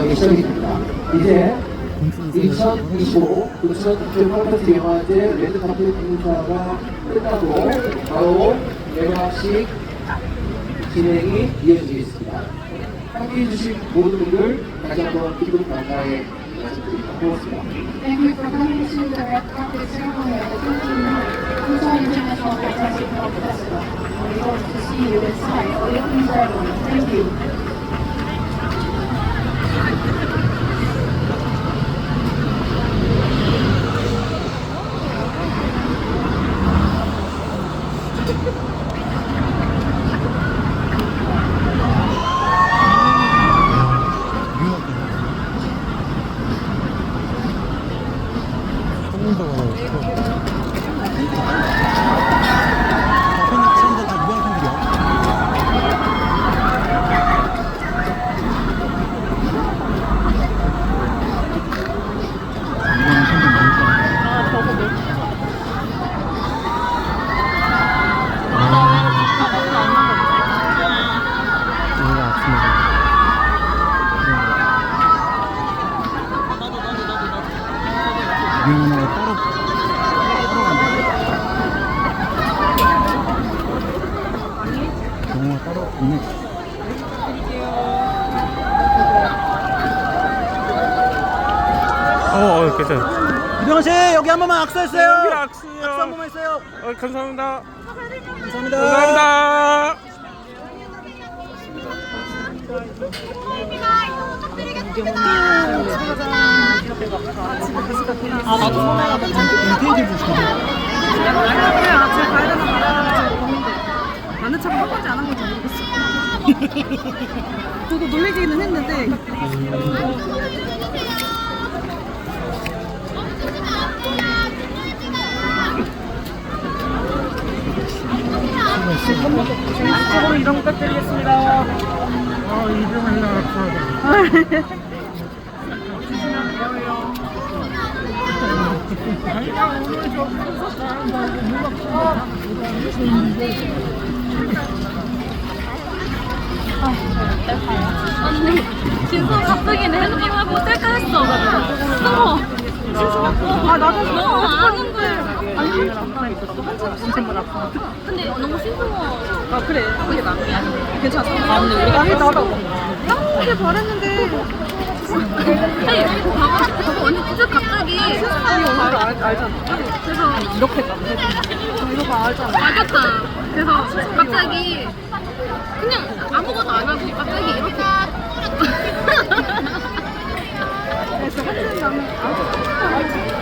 방송이 시작이 됩니다. 이제 2025 부천 국제 콘서트 영화제 레드 카펫 행사가 끝나고 바로 개막식 진행이 이어지겠습니다. 함께해 주신 모든 분들 다시 한번 기분 감사의. 고맙습니다. Thank you for coming to the red carpet ceremony at the 13th Busan International Fantastic Film Festival. We hope to see you inside for the opening ceremony. Thank you. 사람들 다 유명한 팬들이야. 유명한 팬들 많을 거야. 우리가 아침에 유명한 애 따로 따로 간다. 영화 따로 없네. 어, 어 괜찮아. 유병헌 씨 여기 한 번만 악수했어요. 여기 악수요. 악수 한 번만 했어요. 어, 감사합니다. 감사합니다. 감사합니다. 아 아는 척을 한 건지 안 한 건지 모르겠어 보고 놀래기는 했는데 마지막으로 이런 부탁드리겠습니다. 어, 이병헌 나왔어. 언니 진짜 갑자기 랜딩하고 셀카 했어 무서워 아 나도 너무 아는데 아니 잠깐 있었어 한참 진짜 근데 너무 싱거워 아 그래. 그게 낭비야 괜찮아. 아 근데 우리가 아니 나도. 한국에 바랬는데. 아니 봐봐. 언니 진짜 갑자기 아니 오늘 알, 알잖아. 그래서 이렇게 가. 이거 봐 알잖아. 맞았다. 그래서 갑자기 그냥 아무것도 안 하고 갑자기 이렇게. 그래서 한참 나는 아